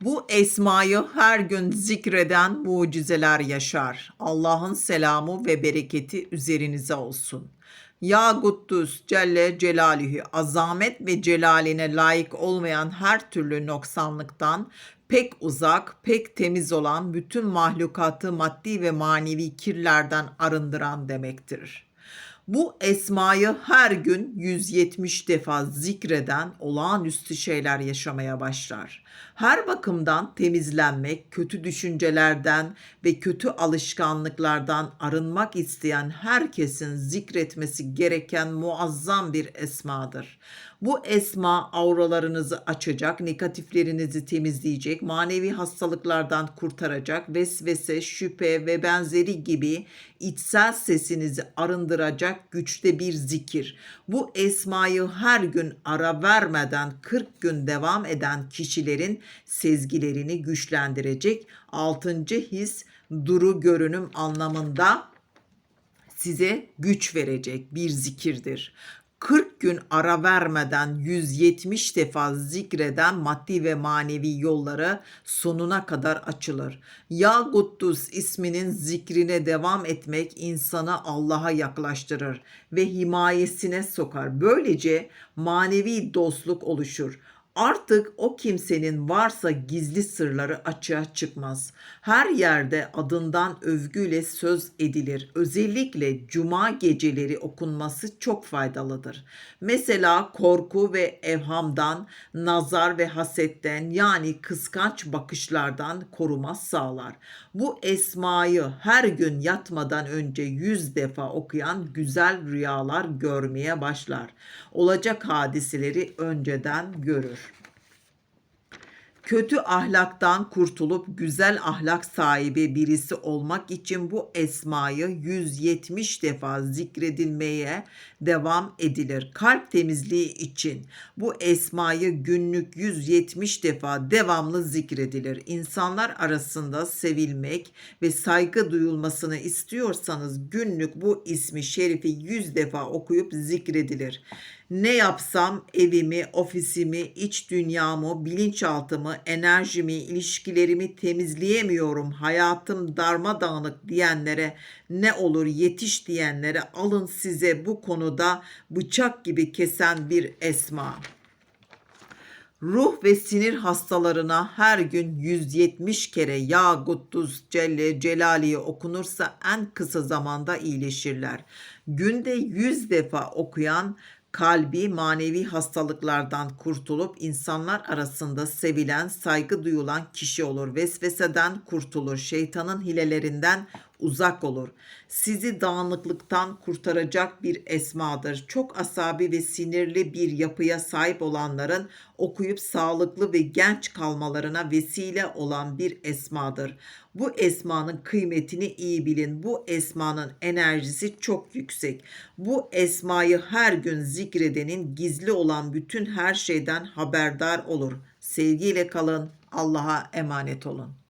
Bu esmayı her gün zikreden mucizeler yaşar. Allah'ın selamı ve bereketi üzerinize olsun. Ya Kuddus Celle Celaluhu azamet ve celaline layık olmayan her türlü noksanlıktan pek uzak, pek temiz olan bütün mahlukatı maddi ve manevi kirlerden arındıran demektir. Bu esmayı her gün 170 defa zikreden olağanüstü şeyler yaşamaya başlar. Her bakımdan temizlenmek, kötü düşüncelerden ve kötü alışkanlıklardan arınmak isteyen herkesin zikretmesi gereken muazzam bir esmadır. Bu esma auralarınızı açacak, negatiflerinizi temizleyecek, manevi hastalıklardan kurtaracak, vesvese, şüphe ve benzeri gibi içsel sesinizi arındıracak güçte bir zikir. Bu esmayı her gün ara vermeden 40 gün devam eden kişilerin sezgilerini güçlendirecek. Altıncı his duru görünüm anlamında size güç verecek bir zikirdir. 40 gün ara vermeden 170 defa zikreden maddi ve manevi yolları sonuna kadar açılır. Ya Kuddus isminin zikrine devam etmek insanı Allah'a yaklaştırır ve himayesine sokar. Böylece manevi dostluk oluşur. Artık o kimsenin varsa gizli sırları açığa çıkmaz. Her yerde adından övgüyle söz edilir. Özellikle cuma geceleri okunması çok faydalıdır. Mesela korku ve evhamdan, nazar ve hasetten yani kıskanç bakışlardan koruma sağlar. Bu esmayı her gün yatmadan önce yüz defa okuyan güzel rüyalar görmeye başlar. Olacak hadiseleri önceden görür kötü ahlaktan kurtulup güzel ahlak sahibi birisi olmak için bu esmayı 170 defa zikredilmeye devam edilir. Kalp temizliği için bu esmayı günlük 170 defa devamlı zikredilir. İnsanlar arasında sevilmek ve saygı duyulmasını istiyorsanız günlük bu ismi şerifi 100 defa okuyup zikredilir. Ne yapsam evimi, ofisimi, iç dünyamı, bilinçaltımı, enerjimi, ilişkilerimi temizleyemiyorum. Hayatım darmadağınık diyenlere ne olur yetiş diyenlere alın size bu konuda bıçak gibi kesen bir esma. Ruh ve sinir hastalarına her gün 170 kere Ya Kuddus Celle Celaliye okunursa en kısa zamanda iyileşirler. Günde 100 defa okuyan kalbi manevi hastalıklardan kurtulup insanlar arasında sevilen, saygı duyulan kişi olur. Vesveseden kurtulur, şeytanın hilelerinden uzak olur. Sizi dağınıklıktan kurtaracak bir esmadır. Çok asabi ve sinirli bir yapıya sahip olanların okuyup sağlıklı ve genç kalmalarına vesile olan bir esmadır. Bu esmanın kıymetini iyi bilin. Bu esmanın enerjisi çok yüksek. Bu esmayı her gün zikredenin gizli olan bütün her şeyden haberdar olur. Sevgiyle kalın. Allah'a emanet olun.